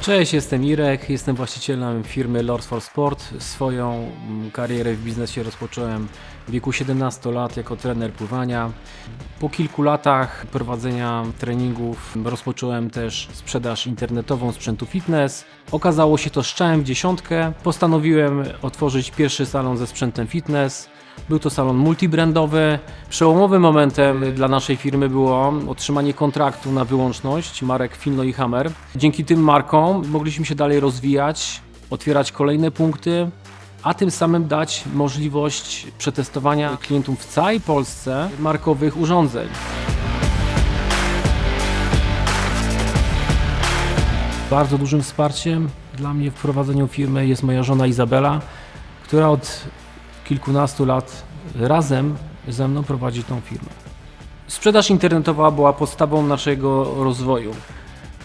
Cześć, jestem Irek, jestem właścicielem firmy Lords for Sport. Swoją mm, karierę w biznesie rozpocząłem w wieku 17 lat jako trener pływania. Po kilku latach prowadzenia treningów rozpocząłem też sprzedaż internetową sprzętu fitness. Okazało się to szczałem w dziesiątkę. Postanowiłem otworzyć pierwszy salon ze sprzętem fitness. Był to salon multibrandowy. Przełomowym momentem dla naszej firmy było otrzymanie kontraktu na wyłączność marek Finlo i Hammer. Dzięki tym markom mogliśmy się dalej rozwijać, otwierać kolejne punkty, a tym samym dać możliwość przetestowania klientom w całej Polsce markowych urządzeń. Bardzo dużym wsparciem dla mnie w prowadzeniu firmy jest moja żona Izabela, która od kilkunastu lat razem ze mną prowadzi tą firmę. Sprzedaż internetowa była podstawą naszego rozwoju.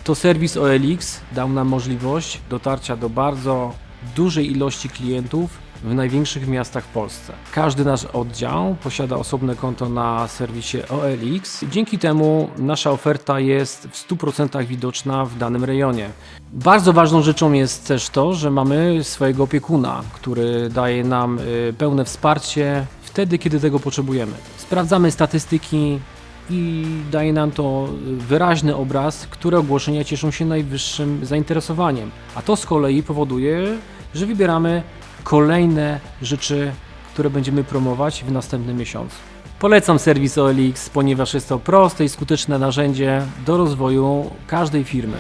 To serwis OLX dał nam możliwość dotarcia do bardzo dużej ilości klientów w największych miastach w Polsce. Każdy nasz oddział posiada osobne konto na serwisie OLX. Dzięki temu nasza oferta jest w 100% widoczna w danym rejonie. Bardzo ważną rzeczą jest też to, że mamy swojego opiekuna, który daje nam y, pełne wsparcie wtedy, kiedy tego potrzebujemy. Sprawdzamy statystyki, i daje nam to wyraźny obraz, które ogłoszenia cieszą się najwyższym zainteresowaniem. A to z kolei powoduje, że wybieramy kolejne rzeczy, które będziemy promować w następnym miesiącu. Polecam serwis OLX, ponieważ jest to proste i skuteczne narzędzie do rozwoju każdej firmy.